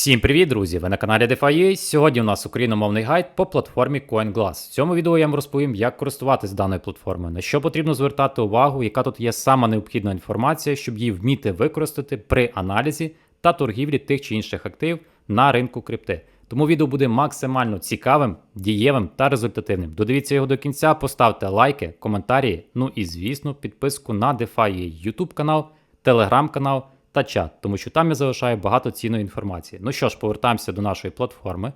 Всім привіт, друзі! Ви на каналі DeFi. Сьогодні у нас україномовний гайд по платформі CoinGlass. В цьому відео я вам розповім, як користуватись даною платформою, на що потрібно звертати увагу, яка тут є сама необхідна інформація, щоб її вміти використати при аналізі та торгівлі тих чи інших активів на ринку крипти. Тому відео буде максимально цікавим, дієвим та результативним. Додивіться його до кінця, поставте лайки, коментарі, ну і звісно, підписку на DeFi YouTube канал, Telegram канал та чат, тому що там я залишаю багато цінної інформації. Ну що ж, повертаємося до нашої платформи.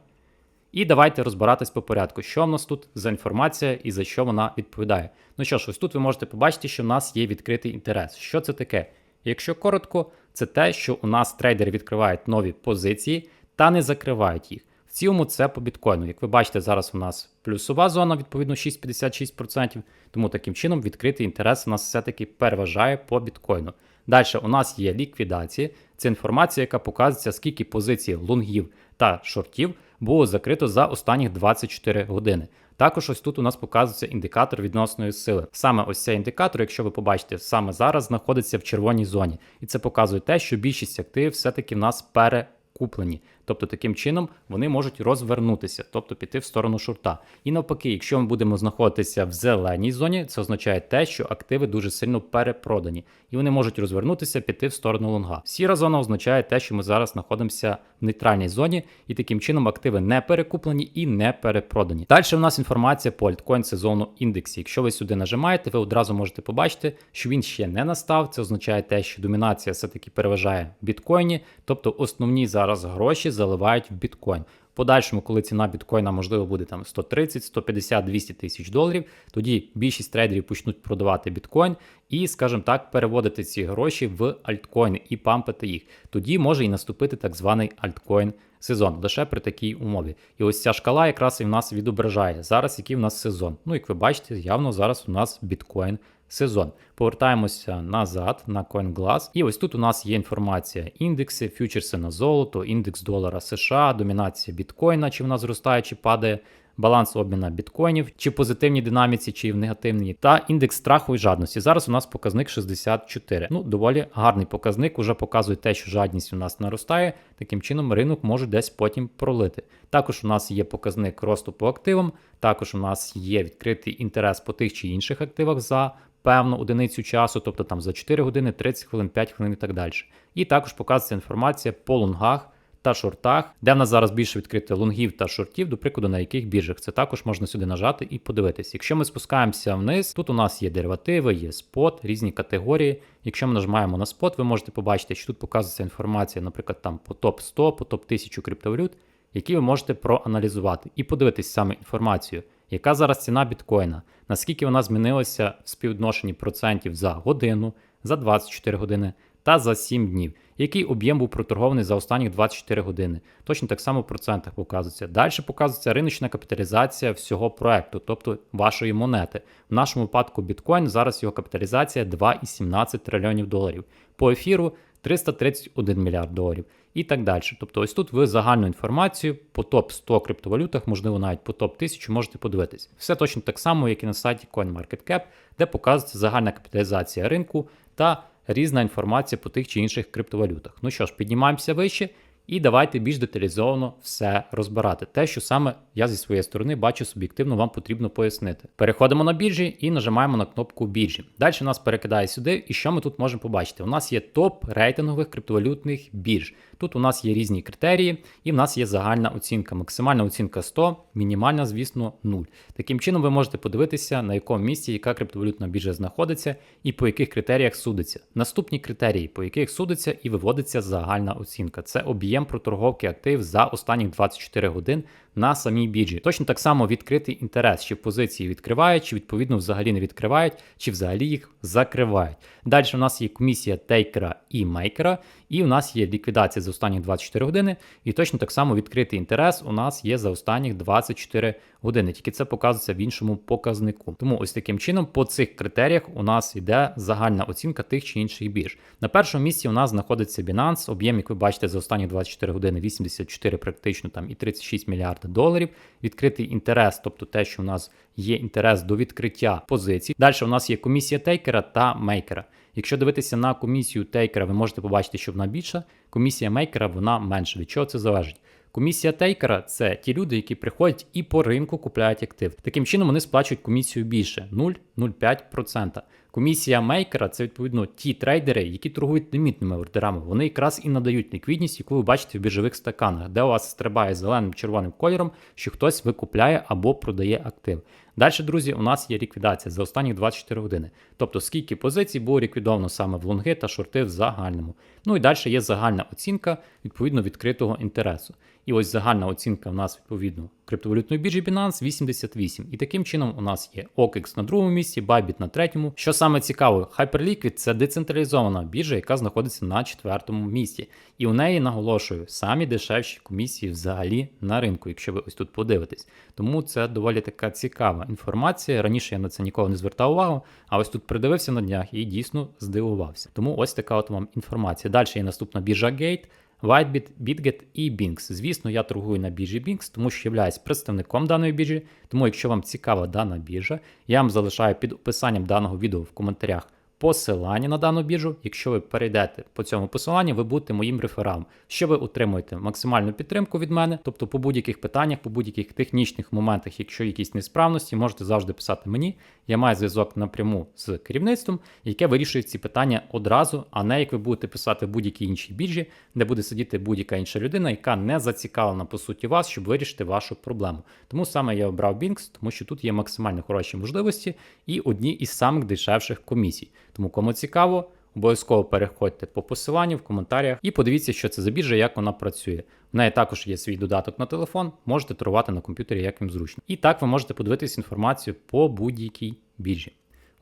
І давайте розбиратись по порядку, що в нас тут за інформація і за що вона відповідає. Ну що ж, ось тут ви можете побачити, що в нас є відкритий інтерес. Що це таке? Якщо коротко, це те, що у нас трейдери відкривають нові позиції та не закривають їх. В цілому це по біткоїну. Як ви бачите, зараз у нас плюсова зона, відповідно 6,56%, тому таким чином відкритий інтерес у нас все-таки переважає по біткоїну. Далі у нас є ліквідації. Це інформація, яка показується, скільки позицій лонгів та шортів було закрито за останні 24 години. Також ось тут у нас показується індикатор відносної сили. Саме ось цей індикатор, якщо ви побачите, саме зараз знаходиться в червоній зоні. І це показує те, що більшість активів все-таки в нас перекуплені. Тобто таким чином вони можуть розвернутися, тобто піти в сторону шорта. І навпаки, якщо ми будемо знаходитися в зеленій зоні, це означає те, що активи дуже сильно перепродані, і вони можуть розвернутися, піти в сторону лонга. Сіра зона означає те, що ми зараз знаходимося в нейтральній зоні, і таким чином активи не перекуплені і не перепродані. Далі у нас інформація по альткоін сезону індексі. Якщо ви сюди нажимаєте, ви одразу можете побачити, що він ще не настав. Це означає те, що домінація все-таки переважає в біткоїні, тобто основні зараз гроші заливають в біткоін. В подальшому, коли ціна біткоїна можливо буде там 130, 150, 200 тисяч доларів, тоді більшість трейдерів почнуть продавати біткоін і, скажімо так, переводити ці гроші в альткоїни і пампити їх. Тоді може і наступити так званий альткоін сезон лише при такій умові. І ось ця шкала якраз і в нас відображає зараз, який в нас сезон. Ну, як ви бачите, явно зараз у нас біткоін сезон. Повертаємося назад на CoinGlass. І ось тут у нас є інформація: індекси, фьючерси на золото, індекс долара США, домінація біткоїна, чи вона зростає, чи падає. Баланс обміна біткоїнів, чи позитивній динаміці, чи в негативній, та індекс страху і жадності. Зараз у нас показник 64. Ну, доволі гарний показник, уже показує те, що жадність у нас наростає. Таким чином, ринок може десь потім пролити. Також у нас є показник росту по активам, також у нас є відкритий інтерес по тих чи інших активах за певну одиницю часу, тобто там за 4 години, 30 хвилин, 5 хвилин і так далі. І також показується інформація по лонгах та шортах, де в нас зараз більше відкрито лонгів та шортів, до прикладу, на яких біржах. Це також можна сюди нажати і подивитися. Якщо ми спускаємося вниз, тут у нас є деривативи, є спот, різні категорії. Якщо ми нажимаємо на спот, ви можете побачити, що тут показується інформація, наприклад, там по топ 100, по топ 1000 криптовалют, які ви можете проаналізувати і подивитись саме інформацію. Яка зараз ціна біткоїна? Наскільки вона змінилася в співвідношенні процентів за годину, за 24 години та за 7 днів? Який об'єм був проторгований за останні 24 години? Точно так само в процентах показується. Далі показується риночна капіталізація всього проекту, тобто вашої монети. В нашому випадку біткоін зараз його капіталізація 2,17 трильйонів доларів. По ефіру 331 мільярд доларів і так далі. Тобто, ось тут ви загальну інформацію по топ 100 криптовалютах, можливо, навіть по топ 1000 можете подивитись. Все точно так само, як і на сайті CoinMarketCap, де показується загальна капіталізація ринку та різна інформація по тих чи інших криптовалютах. Ну що ж, піднімаємося вище. І давайте більш деталізовано все розбирати. Те, що саме я зі своєї сторони бачу суб'єктивно, вам потрібно пояснити. Переходимо на біржі і нажимаємо на кнопку біржі. Далі нас перекидає сюди, і що ми тут можемо побачити? У нас є топ рейтингових криптовалютних бірж. Тут у нас є різні критерії, і в нас є загальна оцінка. Максимальна оцінка 100, мінімальна, звісно, 0. Таким чином, ви можете подивитися, на якому місці яка криптовалютна біржа знаходиться і по яких критеріях судиться. Наступні критерії, по яких судиться і виводиться загальна оцінка. Це об'єм проторговки актив за останні 24 годин на самій біржі. Точно так само відкритий інтерес, чи позиції відкривають, чи відповідно взагалі не відкривають, чи взагалі їх закривають. Далі у нас є комісія тейкера і мейкера, і у нас є ліквідація за останні 24 години. І точно так само відкритий інтерес у нас є за останні 24 години. Тільки це показується в іншому показнику. Тому ось таким чином, по цих критеріях у нас йде загальна оцінка тих чи інших бірж. На першому місці у нас знаходиться Binance, об'єм, як ви бачите, за останні 24 години 84 практично там і 36 мільярдів доларів. Відкритий інтерес, тобто те, що у нас є інтерес до відкриття позицій. Далі у нас є комісія тейкера та мейкера. Якщо дивитися на комісію тейкера, ви можете побачити, що вона більша. Комісія мейкера вона менша. Від чого це залежить? Комісія тейкера це ті люди, які приходять і по ринку купляють актив. Таким чином вони сплачують комісію більше 0,05%. Комісія мейкера це відповідно ті трейдери, які торгують лімітними ордерами. Вони якраз і надають ліквідність, яку ви бачите в біржових стаканах, де у вас стрибає зеленим червоним кольором, що хтось викупляє або продає актив. Далі, друзі, у нас є ліквідація за останні 24 години. Тобто, скільки позицій було ліквідовано саме в лонги та шорти в загальному. Ну і далі є загальна оцінка відповідно відкритого інтересу. І ось загальна оцінка у нас відповідно криптовалютної біржі Binance 88. І таким чином у нас є OKX на другому місці, Bybit на третьому. Що саме цікаво, Hyperliquid це децентралізована біржа, яка знаходиться на четвертому місці. І у неї наголошую самі дешевші комісії взагалі на ринку, якщо ви ось тут подивитесь. Тому це доволі така цікава інформація. Раніше я на це ніколи не звертав увагу, а ось тут придивився на днях і дійсно здивувався. Тому ось така от вам інформація. Далі є наступна біржа Gate. Whitebit, BitGet і Binx. Звісно, я торгую на біржі Binx, тому що являюсь представником даної біржі. Тому, якщо вам цікава дана біржа, я вам залишаю під описанням даного відео в коментарях посилання на дану біржу. Якщо ви перейдете по цьому посиланню, ви будете моїм рефералом, що ви отримуєте максимальну підтримку від мене, тобто по будь-яких питаннях, по будь-яких технічних моментах, якщо якісь несправності, можете завжди писати мені. Я маю зв'язок напряму з керівництвом, яке вирішує ці питання одразу, а не як ви будете писати в будь-якій іншій біржі, де буде сидіти будь-яка інша людина, яка не зацікавлена по суті вас, щоб вирішити вашу проблему. Тому саме я обрав Binx, тому що тут є максимально хороші можливості і одні із самих дешевших комісій. Тому кому цікаво, обов'язково переходьте по посиланню в коментарях і подивіться, що це за біржа, як вона працює. В неї також є свій додаток на телефон, можете торгувати на комп'ютері, як їм зручно. І так ви можете подивитись інформацію по будь-якій біржі.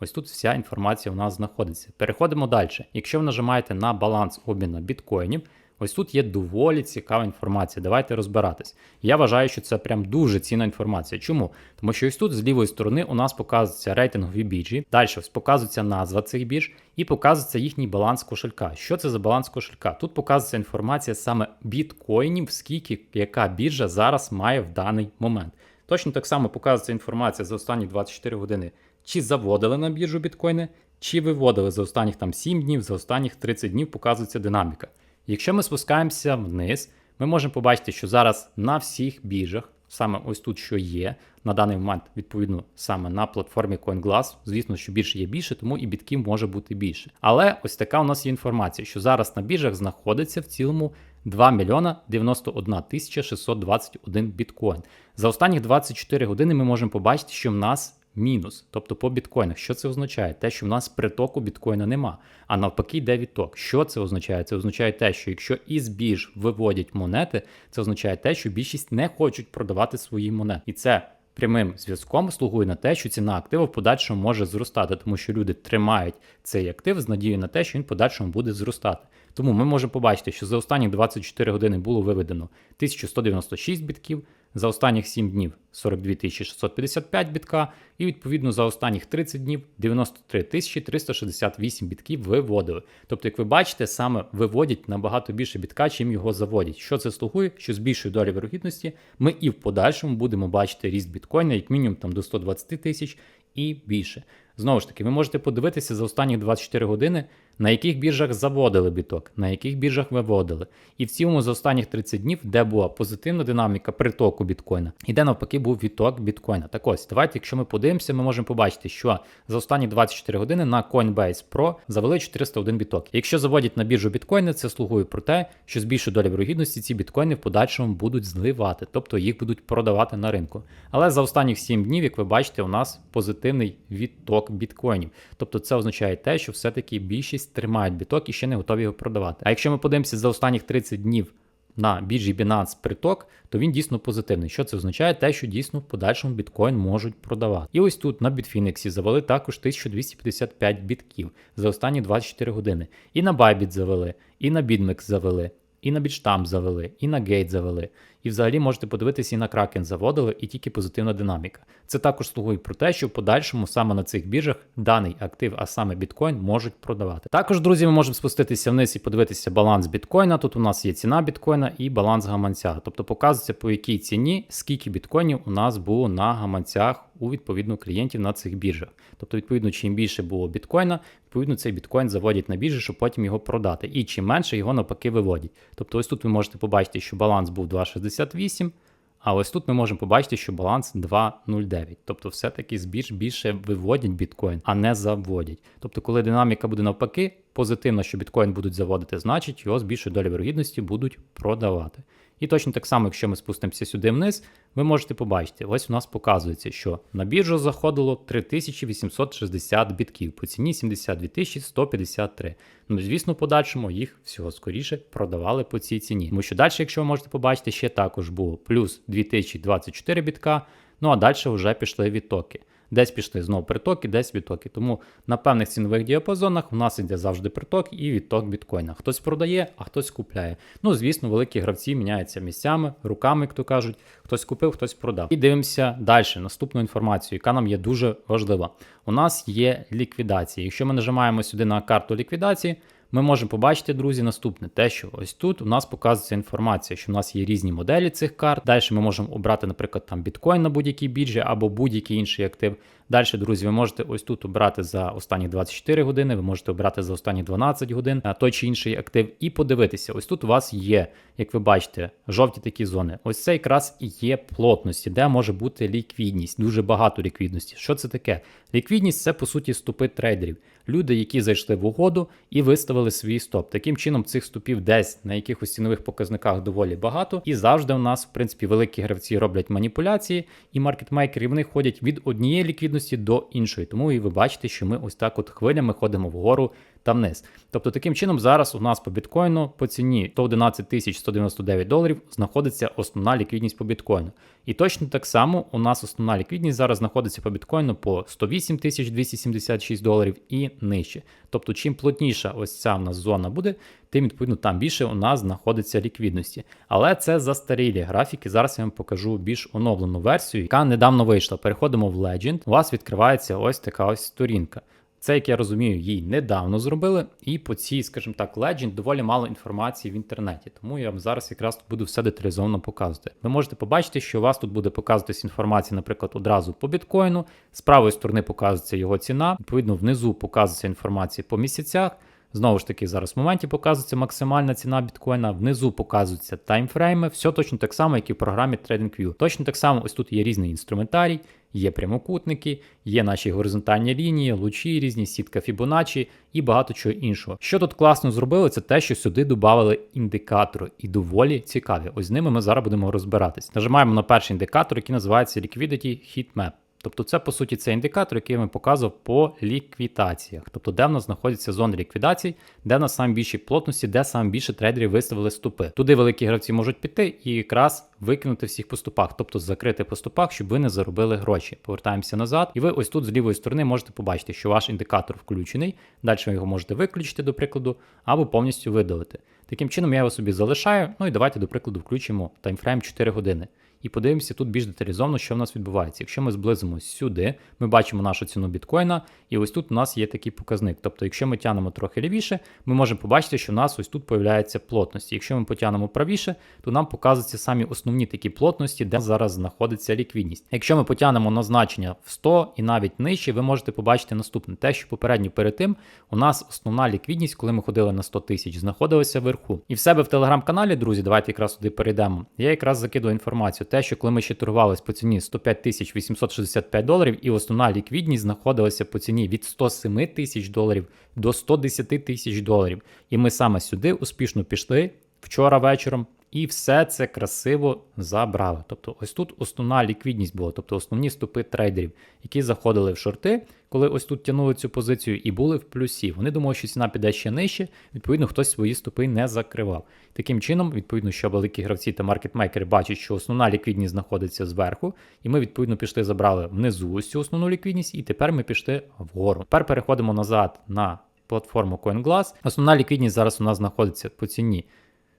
Ось тут вся інформація у нас знаходиться. Переходимо далі. Якщо ви нажимаєте на баланс обміну біткоїнів, ось тут є доволі цікава інформація. Давайте розбиратись. Я вважаю, що це прям дуже цінна інформація. Чому? Тому що ось тут з лівої сторони у нас показуються рейтингові біржі, далі ось показується назва цих бірж і показується їхній баланс кошелька. Що це за баланс кошелька? Тут показується інформація саме біткоїнів, скільки яка біржа зараз має в даний момент. Точно так само показується інформація за останні 24 години, чи заводили на біржу біткоїни, чи виводили за останніх там 7 днів, за останніх 30 днів показується динаміка. Якщо ми спускаємося вниз, ми можемо побачити, що зараз на всіх біржах, саме ось тут що є, на даний момент, відповідно, саме на платформі CoinGlass, звісно, що більше є більше, тому і бітків може бути більше. Але ось така у нас є інформація, що зараз на біржах знаходиться в цілому 2 мільйона 91 тисяча 621 біткоін. За останні 24 години ми можемо побачити, що в нас мінус, тобто по біткоїнах. Що це означає? Те, що в нас притоку біткоїна нема, а навпаки, йде відток. Що це означає? Це означає те, що якщо із бірж виводять монети, це означає те, що більшість не хочуть продавати свої монети. І це прямим зв'язком слугує на те, що ціна активу в подальшому може зростати, тому що люди тримають цей актив з надією на те, що він в подальшому буде зростати. Тому ми можемо побачити, що за останні 24 години було виведено 1196 бітків, за останніх 7 днів 42 655 бітка, і відповідно за останніх 30 днів 93 368 бітків виводили. Тобто, як ви бачите, саме виводять набагато більше бітка, чим його заводять. Що це слугує? Що з більшою долі вирогідності ми і в подальшому будемо бачити ріст біткоїна, як мінімум там до 120 тисяч і більше. Знову ж таки, ви можете подивитися за останні 24 години, на яких біржах заводили біток, на яких біржах виводили. І в цілому за останніх 30 днів, де була позитивна динаміка притоку біткоїна, і де навпаки був відток біткоїна. Так ось, давайте, якщо ми подивимося, ми можемо побачити, що за останні 24 години на Coinbase Pro завели 401 біток. Якщо заводять на біржу біткоїни, це слугує про те, що з більшою долі вирогідності ці біткоїни в подальшому будуть зливати, тобто їх будуть продавати на ринку. Але за останніх 7 днів, як ви бачите, у нас позитивний відток біткоїнів. Тобто це означає те, що все-таки більшість тримають біток і ще не готові його продавати. А якщо ми подивимося за останніх 30 днів на біржі Binance приток, то він дійсно позитивний. Що це означає? Те, що дійсно в подальшому біткоін можуть продавати. І ось тут на Bitfinex завели також 1255 бітків за останні 24 години. І на Bybit завели, і на BitMEX завели. І на Бітштам завели, і на Gate завели. І взагалі можете подивитися, і на Kraken заводили, і тільки позитивна динаміка. Це також слугує про те, що в подальшому саме на цих біржах даний актив, а саме біткоін, можуть продавати. Також, друзі, ми можемо спуститися вниз і подивитися баланс біткоїна. Тут у нас є ціна біткоїна і баланс гаманця. Тобто показується, по якій ціні, скільки біткоїнів у нас було на гаманцях у відповідно клієнтів на цих біржах. Тобто, відповідно, чим більше було біткоїна, відповідно, цей біткоін заводять на біржі, щоб потім його продати. І чим менше його навпаки виводять. Тобто, ось тут ви можете побачити, що баланс був 2,68. А ось тут ми можемо побачити, що баланс 2,09. Тобто, все-таки з бірж більше виводять біткоін, а не заводять. Тобто, коли динаміка буде навпаки, позитивно, що біткоін будуть заводити, значить його з більшою долею вірогідності будуть продавати. І точно так само, якщо ми спустимося сюди вниз, ви можете побачити, ось у нас показується, що на біржу заходило 3860 бітків по ціні 72 153. Ну, звісно, подальшому їх всього скоріше продавали по цій ціні. Тому що далі, якщо ви можете побачити, ще також було плюс 2024 бітка, ну а далі вже пішли відтоки. Десь пішли знову притоки, десь відтоки. Тому на певних цінових діапазонах у нас йде завжди приток і відток біткоїна. Хтось продає, а хтось купляє. Ну, звісно, великі гравці міняються місцями, руками, як то кажуть, хтось купив, хтось продав. І дивимося далі. Наступну інформацію, яка нам є дуже важлива. У нас є ліквідація. Якщо ми нажимаємо сюди на карту ліквідації, ми можемо побачити, друзі, наступне те, що ось тут у нас показується інформація, що у нас є різні моделі цих карт. Далі ми можемо обрати, наприклад, там біткоін на будь-якій біржі або будь-який інший актив. Далі, друзі, ви можете ось тут обрати за останні 24 години, ви можете обрати за останні 12 годин той чи інший актив і подивитися. Ось тут у вас є, як ви бачите, жовті такі зони. Ось це якраз і є плотності, де може бути ліквідність, дуже багато ліквідності. Що це таке? Ліквідність це по суті стопи трейдерів. Люди, які зайшли в угоду і виставили свій стоп. Таким чином, цих стопів десь на якихось цінових показниках доволі багато. І завжди у нас, в принципі, великі гравці роблять маніпуляції, і маркетмейкери вони ходять від однієї ліквідності до іншої. Тому і ви бачите, що ми ось так от хвилями ходимо вгору та вниз. Тобто, таким чином, зараз у нас по біткоїну по ціні 111 199 доларів знаходиться основна ліквідність по біткоїну. І точно так само у нас основна ліквідність зараз знаходиться по біткоїну по 108 276 доларів і нижче. Тобто, чим плотніша ось ця у нас зона буде, тим відповідно там більше у нас знаходиться ліквідності. Але це застарілі графіки. Зараз я вам покажу більш оновлену версію, яка недавно вийшла. Переходимо в Legend. У вас відкривається ось така ось сторінка. Це, як я розумію, їй недавно зробили, і по цій, скажімо так, Legend доволі мало інформації в інтернеті. Тому я вам зараз якраз буду все деталізовано показувати. Ви можете побачити, що у вас тут буде показуватись інформація, наприклад, одразу по біткоїну. З правої сторони показується його ціна. Відповідно, внизу показується інформація по місяцях. Знову ж таки, зараз в моменті показується максимальна ціна біткоїна, внизу показуються таймфрейми, все точно так само, як і в програмі TradingView. Точно так само, ось тут є різний інструментарій, є прямокутники, є наші горизонтальні лінії, лучі різні, сітка Fibonacci і багато чого іншого. Що тут класно зробили, це те, що сюди додали індикатори і доволі цікаві. Ось з ними ми зараз будемо розбиратись. Нажимаємо на перший індикатор, який називається Liquidity Heat Map. Тобто це, по суті, це індикатор, який я вам показував по ліквідаціях. Тобто, де в нас знаходяться зони ліквідації, де в нас саме більші плотності, де саме більше трейдерів виставили ступи. Туди великі гравці можуть піти і якраз викинути всіх по ступах, тобто закрити по ступах, щоб ви не заробили гроші. Повертаємося назад, і ви ось тут з лівої сторони можете побачити, що ваш індикатор включений. Далі ви його можете виключити, до прикладу, або повністю видалити. Таким чином я його собі залишаю. Ну і давайте, до прикладу, включимо таймфрейм 4 години і подивимося тут більш деталізовано, що в нас відбувається. Якщо ми зблизимо сюди, ми бачимо нашу ціну біткоїна, і ось тут у нас є такий показник. Тобто, якщо ми тянемо трохи лівіше, ми можемо побачити, що в нас ось тут появляється плотності. Якщо ми потягнемо правіше, то нам показуються самі основні такі плотності, де зараз знаходиться ліквідність. Якщо ми потягнемо на значення в 100 і навіть нижче, ви можете побачити наступне: те, що попередньо перед тим у нас основна ліквідність, коли ми ходили на 100 тисяч, знаходилася вверху. І в себе в телеграм-каналі, друзі, давайте якраз туди перейдемо. Я якраз закидую інформацію те, що коли ми ще торгувались по ціні 105 тисяч 865 доларів, і основна ліквідність знаходилася по ціні від 107 тисяч доларів до 110 тисяч доларів. І ми саме сюди успішно пішли вчора вечором. І все це красиво забрали. Тобто, ось тут основна ліквідність була, тобто основні стопи трейдерів, які заходили в шорти, коли ось тут тягнули цю позицію, і були в плюсі. Вони думали, що ціна піде ще нижче, відповідно, хтось свої стопи не закривав. Таким чином, відповідно, що великі гравці та маркетмейкери бачать, що основна ліквідність знаходиться зверху, і ми, відповідно, пішли, забрали внизу ось цю основну ліквідність, і тепер ми пішли вгору. Тепер переходимо назад на платформу CoinGlass. Основна ліквідність зараз у нас знаходиться по ціні.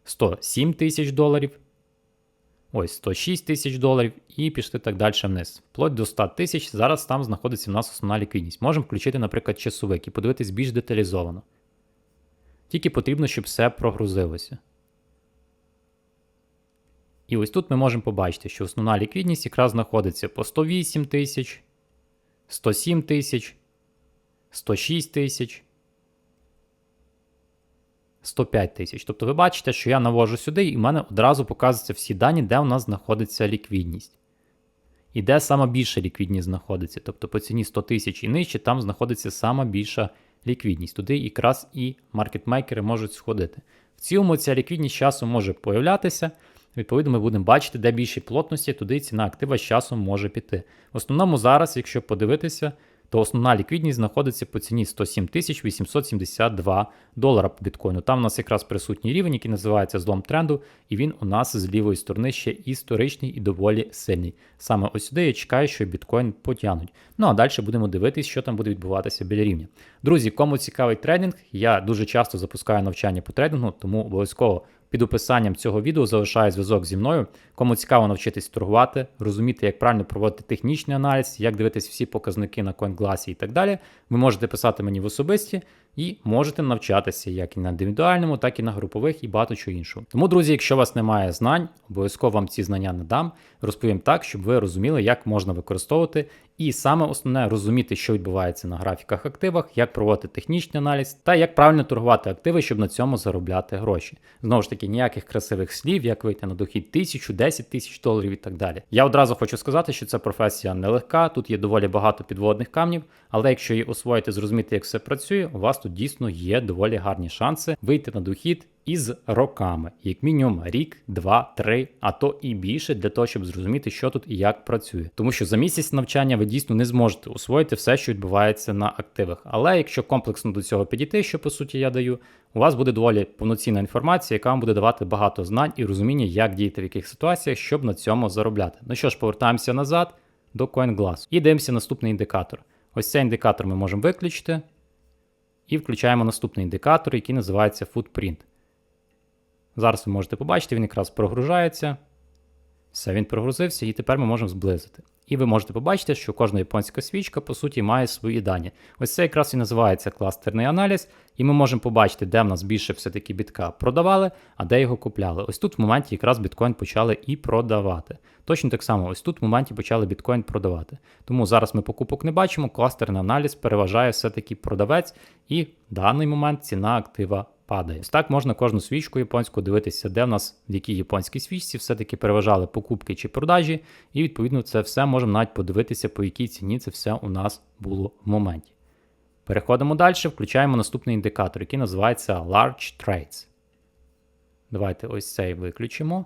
107 тисяч доларів. Ось 106 тисяч доларів і пішли так далі вниз. Вплоть до 100 тисяч. Зараз там знаходиться в нас основна ліквідність. Можемо включити, наприклад, часовик і подивитись більш деталізовано. Тільки потрібно, щоб все прогрузилося. І ось тут ми можемо побачити, що основна ліквідність якраз знаходиться по 108 тисяч, 107 тисяч, 106 тисяч, 105 тисяч. Тобто ви бачите, що я навожу сюди, і в мене одразу показуються всі дані, де у нас знаходиться ліквідність. І де сама більша ліквідність знаходиться. Тобто по ціні 100 тисяч і нижче, там знаходиться сама більша ліквідність. Туди якраз і маркетмейкери можуть сходити. В цілому ця ліквідність часом може появлятися. Відповідно, ми будемо бачити, де більші плотності, туди ціна актива з часом може піти. В основному зараз, якщо подивитися, то основна ліквідність знаходиться по ціні 107 872 долара по біткоїну. Там у нас якраз присутній рівень, який називається злом тренду, і він у нас з лівої сторони ще історичний і доволі сильний. Саме ось сюди я чекаю, що біткоін потягнуть. Ну а далі будемо дивитися, що там буде відбуватися біля рівня. Друзі, кому цікавий трейдинг, я дуже часто запускаю навчання по трейдингу, тому обов'язково під описанням цього відео залишаю зв'язок зі мною. Кому цікаво навчитись торгувати, розуміти, як правильно проводити технічний аналіз, як дивитись всі показники на CoinGlass і так далі. Ви можете писати мені в особисті і можете навчатися як і на індивідуальному, так і на групових і багато чого іншого. Тому, друзі, якщо у вас немає знань, обов'язково вам ці знання надам. Розповім так, щоб ви розуміли, як можна використовувати. І саме основне розуміти, що відбувається на графіках активах, як проводити технічний аналіз та як правильно торгувати активи, щоб на цьому заробляти гроші. Знову ж таки, ніяких красивих слів, як вийти на дохід тисячу, 10 тисяч доларів і так далі. Я одразу хочу сказати, що ця професія нелегка, тут є доволі багато підводних камнів, але якщо її освоїти, зрозуміти, як все працює, у вас тут дійсно є доволі гарні шанси вийти на дохід із роками, як мінімум рік, два, три, а то і більше для того, щоб зрозуміти, що тут і як працює. Тому що за місяць навчання ви дійсно не зможете освоїти все, що відбувається на активах. Але якщо комплексно до цього підійти, що по суті я даю, у вас буде доволі повноцінна інформація, яка вам буде давати багато знань і розуміння, як діяти в яких ситуаціях, щоб на цьому заробляти. Ну що ж, повертаємося назад до CoinGlass і дивимося наступний індикатор. Ось цей індикатор ми можемо виключити. І включаємо наступний індикатор, який називається Footprint. Зараз ви можете побачити, він якраз прогружається. Все, він прогрузився, і тепер ми можемо зблизити. І ви можете побачити, що кожна японська свічка, по суті, має свої дані. Ось це якраз і називається кластерний аналіз, і ми можемо побачити, де в нас більше все-таки бітка продавали, а де його купляли. Ось тут в моменті якраз біткоін почали і продавати. Точно так само, ось тут в моменті почали біткоін продавати. Тому зараз ми покупок не бачимо, кластерний аналіз переважає все-таки продавець, і в даний момент ціна актива падає. Ось так можна кожну свічку японську дивитися, де в нас в якій японській свічці все-таки переважали покупки чи продажі, і відповідно це все можемо навіть подивитися, по якій ціні це все у нас було в моменті. Переходимо далі, включаємо наступний індикатор, який називається Large Trades. Давайте ось цей виключимо.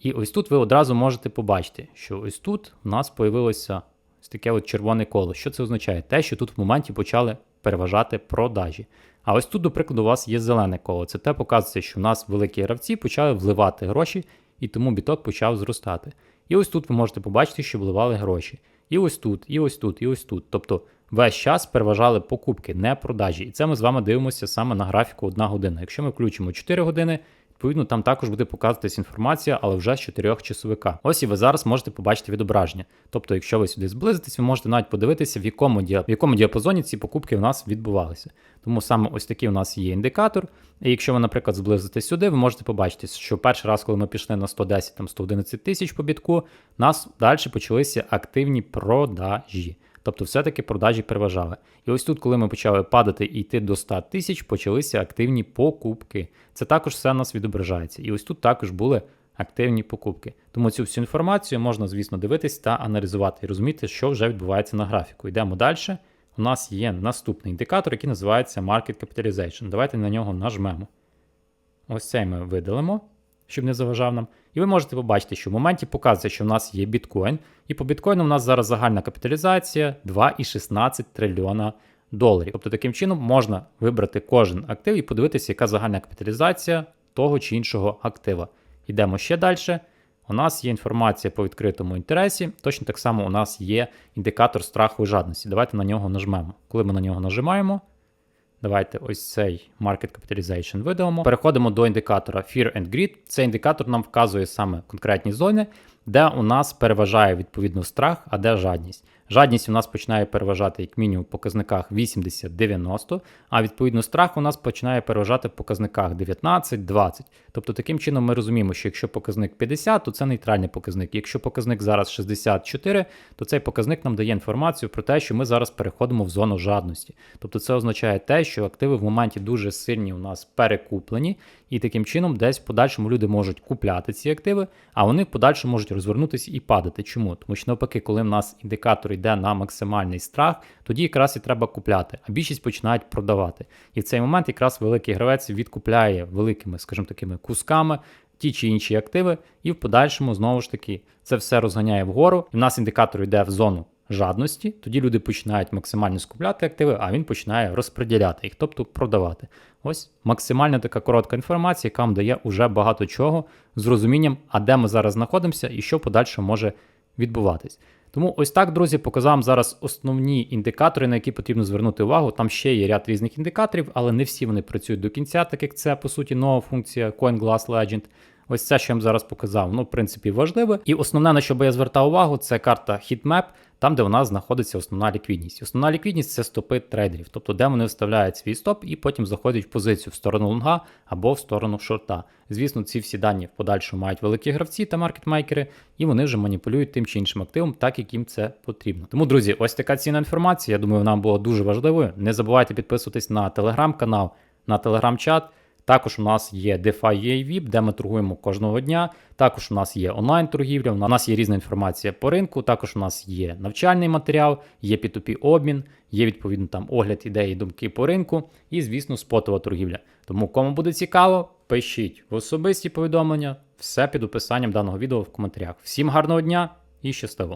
І ось тут ви одразу можете побачити, що ось тут у нас появилося ось таке от червоне коло. Що це означає? Те, що тут в моменті почали переважати продажі. А ось тут, до прикладу, у вас є зелене коло. Це те показує, що в нас великі гравці почали вливати гроші, і тому біток почав зростати. І ось тут ви можете побачити, що вливали гроші. І ось тут, і ось тут, і ось тут. Тобто весь час переважали покупки, не продажі. І це ми з вами дивимося саме на графіку 1 година. Якщо ми включимо 4 години, Відповідно, там також буде показуватись інформація, але вже з 4 часовика. Ось і ви зараз можете побачити відображення. Тобто, якщо ви сюди зблизитесь, ви можете навіть подивитися, в якому в якому діапазоні ці покупки у нас відбувалися. Тому саме ось такий у нас є індикатор. І якщо ви, наприклад, зблизитесь сюди, ви можете побачити, що перший раз, коли ми пішли на 110-111 тисяч по бітку, у нас далі почалися активні продажі. Тобто, все-таки продажі переважали. І ось тут, коли ми почали падати і йти до 100 тисяч, почалися активні покупки. Це також все у нас відображається. І ось тут також були активні покупки. Тому цю всю інформацію можна, звісно, дивитись та аналізувати і розуміти, що вже відбувається на графіку. Йдемо далі. У нас є наступний індикатор, який називається Market Capitalization. Давайте на нього нажмемо. Ось цей ми видалимо щоб не заважав нам. І ви можете побачити, що в моменті показує, що в нас є біткоін, і по біткоїну у нас зараз загальна капіталізація 2,16 трильйона доларів. Тобто таким чином можна вибрати кожен актив і подивитися, яка загальна капіталізація того чи іншого актива. Йдемо ще далі. У нас є інформація по відкритому інтересі. Точно так само у нас є індикатор страху і жадності. Давайте на нього нажмемо. Коли ми на нього нажимаємо, Давайте ось цей Market Capitalization видамо. Переходимо до індикатора Fear and Greed. Цей індикатор нам вказує саме конкретні зони, де у нас переважає відповідно страх, а де жадність. Жадність у нас починає переважати як мінімум в показниках 80-90, а відповідно страх у нас починає переважати в показниках 19-20. Тобто таким чином ми розуміємо, що якщо показник 50, то це нейтральний показник. Якщо показник зараз 64, то цей показник нам дає інформацію про те, що ми зараз переходимо в зону жадності. Тобто це означає те, що активи в моменті дуже сильні у нас перекуплені, і таким чином десь в подальшому люди можуть купляти ці активи, а вони в подальшому можуть розвернутися і падати. Чому? Тому що навпаки, коли в нас індикатор йде на максимальний страх, тоді якраз і треба купляти, а більшість починають продавати. І в цей момент якраз великий гравець відкупляє великими, скажімо такими, кусками ті чи інші активи, і в подальшому знову ж таки це все розганяє вгору. І в нас індикатор йде в зону жадності, тоді люди починають максимально скупляти активи, а він починає розподіляти їх, тобто продавати. Ось максимально така коротка інформація, яка вам дає уже багато чого з розумінням, а де ми зараз знаходимося і що подальше може відбуватись. Тому ось так, друзі, показав зараз основні індикатори, на які потрібно звернути увагу. Там ще є ряд різних індикаторів, але не всі вони працюють до кінця, так як це по суті нова функція CoinGlass Legend. Ось це, що я вам зараз показав, ну, в принципі, важливе. І основне, на що би я звертав увагу, це карта Heatmap, там, де у нас знаходиться основна ліквідність. Основна ліквідність це стопи трейдерів, тобто де вони вставляють свій стоп і потім заходять в позицію в сторону лонга або в сторону шорта. Звісно, ці всі дані в подальшому мають великі гравці та маркетмейкери, і вони вже маніпулюють тим чи іншим активом, так як їм це потрібно. Тому, друзі, ось така цінна інформація. Я думаю, вона була дуже важливою. Не забувайте підписуватись на телеграм-канал, на телеграм-чат. Також у нас є DeFi UAV, де ми торгуємо кожного дня. Також у нас є онлайн-торгівля, у нас є різна інформація по ринку. Також у нас є навчальний матеріал, є P2P обмін, є відповідно там огляд ідеї, думки по ринку, і, звісно, спотова торгівля. Тому, кому буде цікаво, пишіть в особисті повідомлення, все під описанням даного відео в коментарях. Всім гарного дня і щасливо!